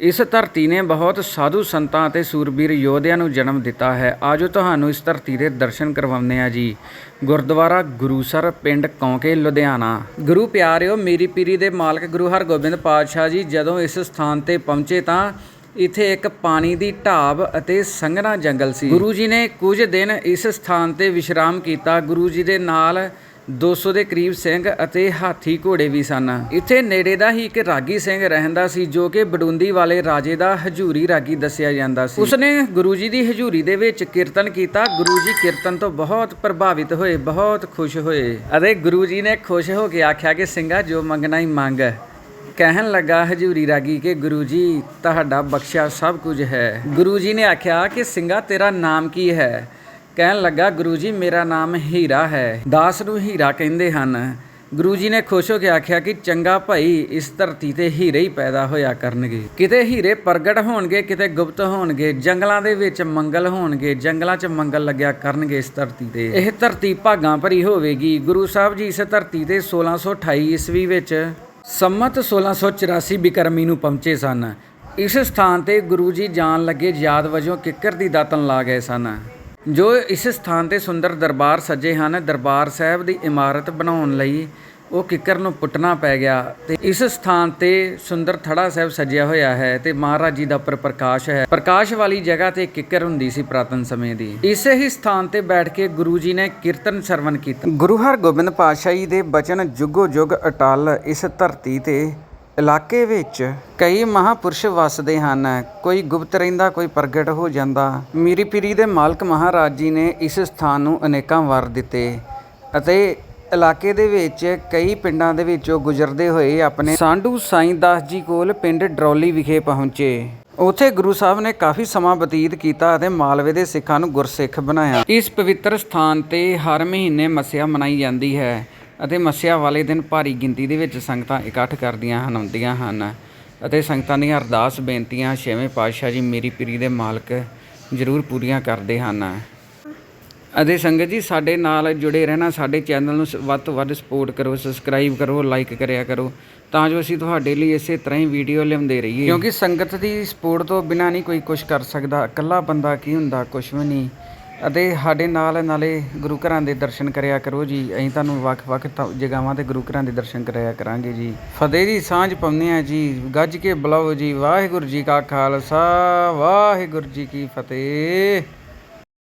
ਇਸ ਧਰਤੀ ਨੇ ਬਹੁਤ ਸਾਧੂ ਸੰਤਾਂ ਅਤੇ ਸੂਰਬੀਰ ਯੋਧਿਆਂ ਨੂੰ ਜਨਮ ਦਿੱਤਾ ਹੈ। ਆਜੋ ਤੁਹਾਨੂੰ ਇਸ ਧਰਤੀ ਦੇ ਦਰਸ਼ਨ ਕਰਵਾਉਂਦੇ ਆ ਜੀ। ਗੁਰਦੁਆਰਾ ਗੁਰੂਸਰ ਪਿੰਡ ਕੌਂਕੇ, ਲੁਧਿਆਣਾ। ਗੁਰੂ ਪਿਆਰਿਓ, ਮੇਰੀ ਪੀਰੀ ਦੇ ਮਾਲਕ ਗੁਰੂ ਹਰਗੋਬਿੰਦ ਪਾਤਸ਼ਾਹ ਜੀ, ਜਦੋਂ ਇਸ ਸਥਾਨ ਤੇ ਪਹੁੰਚੇ ਤਾਂ ਇੱਥੇ ਇੱਕ ਪਾਣੀ ਦੀ ਢਾਬ ਅਤੇ ਸੰਘਣਾ ਜੰਗਲ ਸੀ। ਗੁਰੂ ਜੀ ਨੇ ਕੁਝ ਦਿਨ ਇਸ ਸਥਾਨ ਤੇ ਵਿਸ਼ਰਾਮ ਕੀਤਾ। ਗੁਰੂ ਜੀ ਦੇ ਨਾਲ 200 ਦੇ ਕਰੀਬ ਸਿੰਘ ਅਤੇ ਹਾਥੀ ਘੋੜੇ ਵੀ ਸਨ। ਇੱਥੇ ਨੇੜੇ ਦਾ ਹੀ ਇੱਕ ਰਾਗੀ ਸਿੰਘ ਰਹਿੰਦਾ ਸੀ, ਜੋ ਕਿ ਬਡੂੰਦੀ ਵਾਲੇ ਰਾਜੇ ਦਾ ਹਜੂਰੀ ਰਾਗੀ ਦੱਸਿਆ ਜਾਂਦਾ ਸੀ। ਉਸਨੇ ਗੁਰੂ ਜੀ ਦੀ ਹਜੂਰੀ ਦੇ ਵਿੱਚ ਕੀਰਤਨ ਕੀਤਾ। ਗੁਰੂ ਜੀ ਕੀਰਤਨ ਤੋਂ ਬਹੁਤ ਪ੍ਰਭਾਵਿਤ ਹੋਏ, ਬਹੁਤ ਖੁਸ਼ ਹੋਏ ਅਤੇ ਗੁਰੂ ਜੀ ਨੇ ਖੁਸ਼ ਹੋ ਕੇ ਆਖਿਆ ਕਿ, ਸਿੰਘਾ, ਜੋ ਮੰਗਣਾ ਹੀ ਮੰਗ ਕਹਿਣ ਲੱਗਾ ਹਜੂਰੀ ਰਾਗੀ ਕਿ, ਗੁਰੂ ਜੀ, ਤੁਹਾਡਾ ਬਖਸ਼ਿਆ ਸਭ ਕੁਝ ਹੈ। ਗੁਰੂ ਜੀ ਨੇ ਆਖਿਆ ਕਿ, ਸਿੰਘਾ, ਤੇਰਾ ਨਾਮ ਕੀ ਹੈ? ਕਹਿਣ ਲੱਗਾ, ਗੁਰੂ ਜੀ, ਮੇਰਾ ਨਾਮ ਹੀਰਾ ਹੈ। ਦਾਸ ਨੂੰ ਹੀਰਾ ਕਹਿੰਦੇ ਹਨ। ਗੁਰੂ ਜੀ ਨੇ ਖੁਸ਼ ਹੋ ਕੇ ਆਖਿਆ ਕਿ ਚੰਗਾ ਭਾਈ ਇਸ ਧਰਤੀ ਤੇ ਹੀਰੇ ਹੀ ਪੈਦਾ ਹੋਇਆ ਕਰਨਗੇ। ਕਿਤੇ ਹੀਰੇ ਪ੍ਰਗਟ ਹੋਣਗੇ, ਕਿਤੇ ਗੁਪਤ ਹੋਣਗੇ, ਜੰਗਲਾਂ ਦੇ ਵਿੱਚ ਮੰਗਲ ਹੋਣਗੇ, ਜੰਗਲਾਂ 'ਚ ਮੰਗਲ ਲੱਗਿਆ ਕਰਨਗੇ ਇਸ ਧਰਤੀ ਤੇ। ਇਹ ਧਰਤੀ ਭਾਗਾਂ ਭਰੀ ਹੋਵੇਗੀ। ਗੁਰੂ ਸਾਹਿਬ ਜੀ ਇਸ ਧਰਤੀ ਤੇ 1628 ਈਸਵੀ ਵਿੱਚ ਸੰਮਤ 1684 ਬਿਕਰਮੀ ਨੂੰ ਪਹੁੰਚੇ ਸਨ। ਇਸ ਸਥਾਨ ਤੇ ਗੁਰੂ ਜੀ ਜਾਣ ਲੱਗੇ, ਯਾਦ ਵਜੋਂ ਕਿੱਕਰ ਦੀ ਦਾਤਨ ਲਾ ਗਏ ਸਨ। ਜੋ ਇਸ ਸਥਾਨ ਤੇ ਸੁੰਦਰ ਦਰਬਾਰ ਸਜੇ ਹਨ, ਦਰਬਾਰ ਸਾਹਿਬ ਦੀ ਇਮਾਰਤ ਬਣਾਉਣ ਲਈ ਉਹ ਕਿੱਕਰ ਨੂੰ ਪੁੱਟਣਾ ਪੈ ਗਿਆ ਤੇ ਇਸ ਸਥਾਨ ਤੇ ਸੁੰਦਰ ਥੜਾ ਸਾਹਿਬ ਸਜਿਆ ਹੋਇਆ ਹੈ ਤੇ ਮਹਾਰਾਜ ਜੀ ਦਾ ਉੱਪਰ ਪ੍ਰਕਾਸ਼ ਹੈ। ਪ੍ਰਕਾਸ਼ ਵਾਲੀ ਜਗ੍ਹਾ ਤੇ ਕਿੱਕਰ ਹੁੰਦੀ ਸੀ ਪ੍ਰਾਤਨ ਸਮੇਂ ਦੀ। ਇਸੇ ਹੀ ਸਥਾਨ ਤੇ ਬੈਠ ਕੇ ਗੁਰੂ ਜੀ ਨੇ ਕੀਰਤਨ ਸਰਵਨ ਕੀਤਾ। ਗੁਰੂ ਹਰਗੋਬਿੰਦ ਪਾਤਸ਼ਾਹ ਜੀ ਦੇ ਬਚਨ ਜੁਗੋ ਜੁਗ ਅਟਲ ਇਸ ਧਰਤੀ ਤੇ ਇਲਾਕੇ ਵਿੱਚ ਕਈ ਮਹਾਂਪੁਰਸ਼ ਵੱਸਦੇ ਹਨ। ਕੋਈ ਗੁਪਤ ਰਹਿੰਦਾ, ਕੋਈ ਪ੍ਰਗਟ ਹੋ ਜਾਂਦਾ। ਮੀਰੀ ਪੀਰੀ ਦੇ ਮਾਲਕ ਮਹਾਰਾਜ ਜੀ ਨੇ ਇਸ ਸਥਾਨ ਨੂੰ ਅਨੇਕਾਂ ਵਰ ਦਿੱਤੇ ਅਤੇ ਇਲਾਕੇ ਦੇ ਵਿੱਚ ਕਈ ਪਿੰਡਾਂ ਦੇ ਵਿੱਚੋਂ ਗੁਜ਼ਰਦੇ ਹੋਏ ਆਪਣੇ ਸਾਂਢੂ ਸਾਈਂ ਦਾਸ ਜੀ ਕੋਲ ਪਿੰਡ ਡਰੌਲੀ ਵਿਖੇ ਪਹੁੰਚੇ। ਉੱਥੇ ਗੁਰੂ ਸਾਹਿਬ ਨੇ ਕਾਫੀ ਸਮਾਂ ਬਤੀਤ ਕੀਤਾ ਅਤੇ ਮਾਲਵੇ ਦੇ ਸਿੱਖਾਂ ਨੂੰ ਗੁਰਸਿੱਖ ਬਣਾਇਆ। ਇਸ ਪਵਿੱਤਰ ਸਥਾਨ ਤੇ ਹਰ ਮਹੀਨੇ ਮੱਸਿਆ ਮਨਾਈ ਜਾਂਦੀ ਹੈ। ਅਤੇ ਮੱਸਿਆ ਵਾਲੇ ਦਿਨ ਭਾਰੀ ਗਿਣਤੀ ਦੇ ਵਿੱਚ ਸੰਗਤਾਂ ਇਕੱਠ ਕਰਦੀਆਂ ਹਨ ਆਉਂਦੀਆਂ ਹਨ ਅਤੇ ਸੰਗਤਾਂ ਦੀਆਂ ਅਰਦਾਸ ਬੇਨਤੀਆਂ ਛੇਵੇਂ ਪਾਤਸ਼ਾਹ ਜੀ ਮੇਰੀ ਪੀਰੀ ਦੇ ਮਾਲਕ ਜ਼ਰੂਰ ਪੂਰੀਆਂ ਕਰਦੇ ਹਨ। ਅਤੇ ਸੰਗਤ ਜੀ, ਸਾਡੇ ਨਾਲ ਜੁੜੇ ਰਹਿਣਾ, ਸਾਡੇ ਚੈਨਲ ਨੂੰ ਸ- ਵੱਧ ਤੋਂ ਵੱਧ ਸਪੋਰਟ ਕਰੋ ਸਬਸਕ੍ਰਾਈਬ ਕਰੋ ਲਾਈਕ ਕਰਿਆ ਕਰੋ, ਤਾਂ ਜੋ ਅਸੀਂ ਤੁਹਾਡੇ ਲਈ ਇਸੇ ਤਰ੍ਹਾਂ ਹੀ ਵੀਡੀਓ ਲਿਆਉਂਦੇ ਰਹੀਏ। ਕਿਉਂਕਿ ਸੰਗਤ ਦੀ ਸਪੋਰਟ ਤੋਂ ਬਿਨਾਂ ਨਹੀਂ ਕੋਈ ਕੁਝ ਕਰ ਸਕਦਾ। ਇਕੱਲਾ ਬੰਦਾ ਕੀ ਹੁੰਦਾ? ਕੁਝ ਵੀ ਨਹੀਂ। ਅਤੇ ਸਾਡੇ ਨਾਲ ਨਾਲੇ ਗੁਰੂ ਘਰਾਂ ਦੇ ਦਰਸ਼ਨ ਕਰਿਆ ਕਰੋ ਜੀ। ਅਸੀਂ ਤੁਹਾਨੂੰ ਵੱਖ-ਵੱਖ ਤ- ਜਗ੍ਹਾਵਾਂ ਤੇ ਗੁਰੂ ਘਰਾਂ ਦੇ ਦਰਸ਼ਨ ਕਰਿਆ ਕਰਾਂਗੇ ਜੀ। ਫਤਿਹ ਦੀ ਸਾਂਝ ਪਾਉਂਦੇ ਆ ਜੀ। ਗੱਜ ਕੇ ਬੁਲਾਓ ਜੀ। ਵਾਹਿਗੁਰੂ ਜੀ ਕਾ ਖਾਲਸਾ, ਵਾਹਿਗੁਰੂ ਜੀ ਕੀ ਫਤਿਹ।